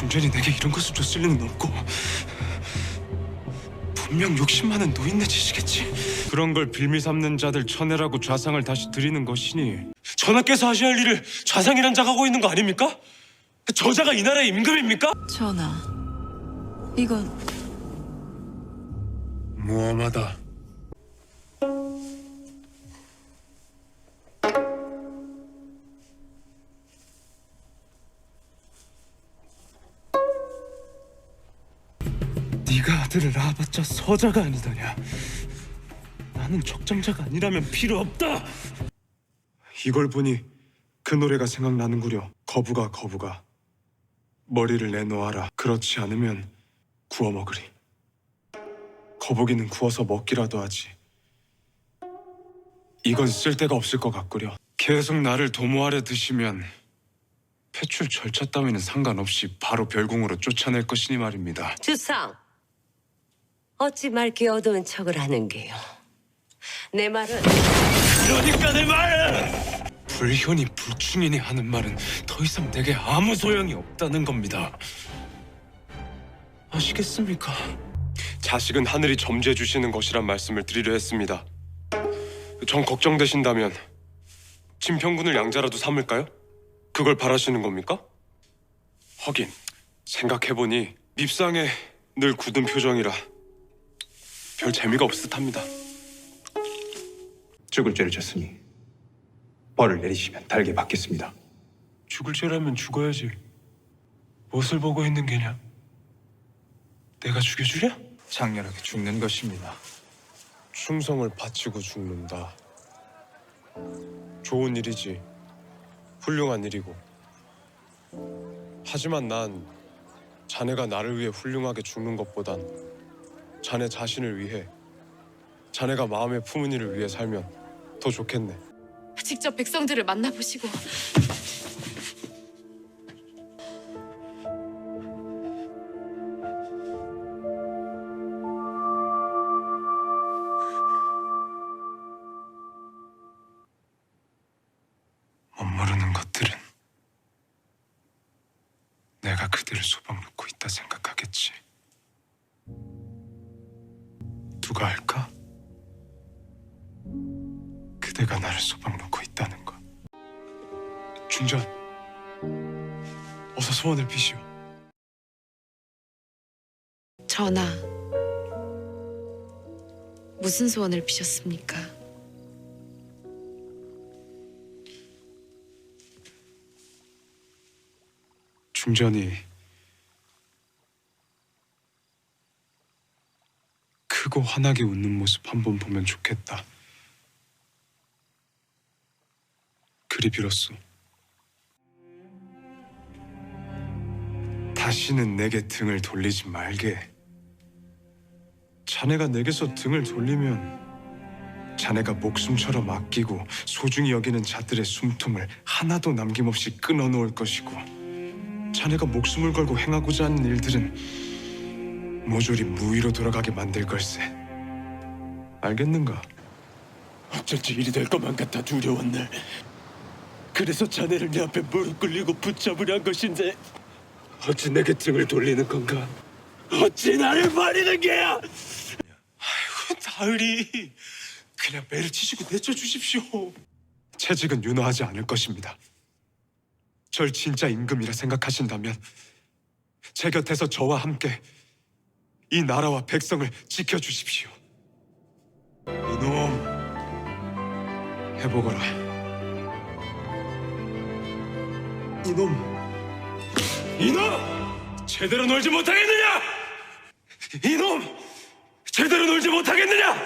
중전이 내게 이런 것을 줬을 리는 없고 분명 욕심 많은 노인네 짓이겠지 그런 걸 빌미 삼는 자들 천해라고 좌상을 다시 드리는 것이니 전하께서 하셔야 할 일을 좌상이란 자가 하고 있는 거 아닙니까? 저자가 이 나라의 임금입니까? 전하, 이건 무엄하다 네가 아들을 낳아봤자 서자가 아니더냐 나는 적장자가 아니라면 필요 없다 이걸 보니 그 노래가 생각나는구려 거부가 거부가 머리를 내놓아라 그렇지 않으면 구워 먹으리 거북이는 구워서 먹기라도 하지. 이건 쓸데가 없을 것 같구려. 계속 나를 도모하려 드시면 폐출 절차 따위는 상관없이 바로 별궁으로 쫓아낼 것이니 말입니다. 주상, 어찌 맑게 어두운 척을 하는 게요? 내 말은 그러니까 내 말은 불현이 불충이니 하는 말은 더 이상 내게 아무 소용이 없다는 겁니다. 아시겠습니까? 자식은 하늘이 점지해 주시는 것이란 말씀을 드리려 했습니다. 전 걱정되신다면 진평군을 양자라도 삼을까요? 그걸 바라시는 겁니까? 하긴 생각해보니 밉상에 늘 굳은 표정이라 별 재미가 없을 듯합니다. 죽을 죄를 졌으니 벌을 내리시면 달게 받겠습니다. 죽을 죄라면 죽어야지. 무엇을 보고 있는 게냐? 내가 죽여주랴? 장렬하게 죽는 것입니다. 충성을 바치고 죽는다. 좋은 일이지. 훌륭한 일이고. 하지만 난 자네가 나를 위해 훌륭하게 죽는 것보단 자네 자신을 위해 자네가 마음에 품은 일을 위해 살면 더 좋겠네. 직접 백성들을 만나보시고 멋모르는 것들은 내가 그들을 소박놓 누가 알까? 그대가 나를 소박놓고 있다는 것. 중전, 어서 소원을 비시오. 전하. 무슨 소원을 비셨습니까? 중전이 크고 환하게 웃는 모습 한 번 보면 좋겠다. 그리 빌었소. 다시는 내게 등을 돌리지 말게. 자네가 내게서 등을 돌리면 자네가 목숨처럼 아끼고 소중히 여기는 자들의 숨통을 하나도 남김없이 끊어놓을 것이고 자네가 목숨을 걸고 행하고자 하는 일들은 모조리 무의로 돌아가게 만들 걸세. 알겠는가? 어쩐지 일이 될 것만 같아 두려웠네. 그래서 자네를 내 앞에 무릎 꿇리고 붙잡으려 한 것인데 어찌 내게 등을 돌리는 건가? 어찌 나를 버리는 게야? 나으리, 그냥 매를 치시고 내쳐주십시오. 채직은 윤호하지 않을 것입니다. 절 진짜 임금이라 생각하신다면 제 곁에서 저와 함께 이 나라와 백성을 지켜주십시오. 이놈, 해보거라. 이놈, 이놈, 제대로 놀지 못하겠느냐? 이놈, 제대로 놀지 못하겠느냐?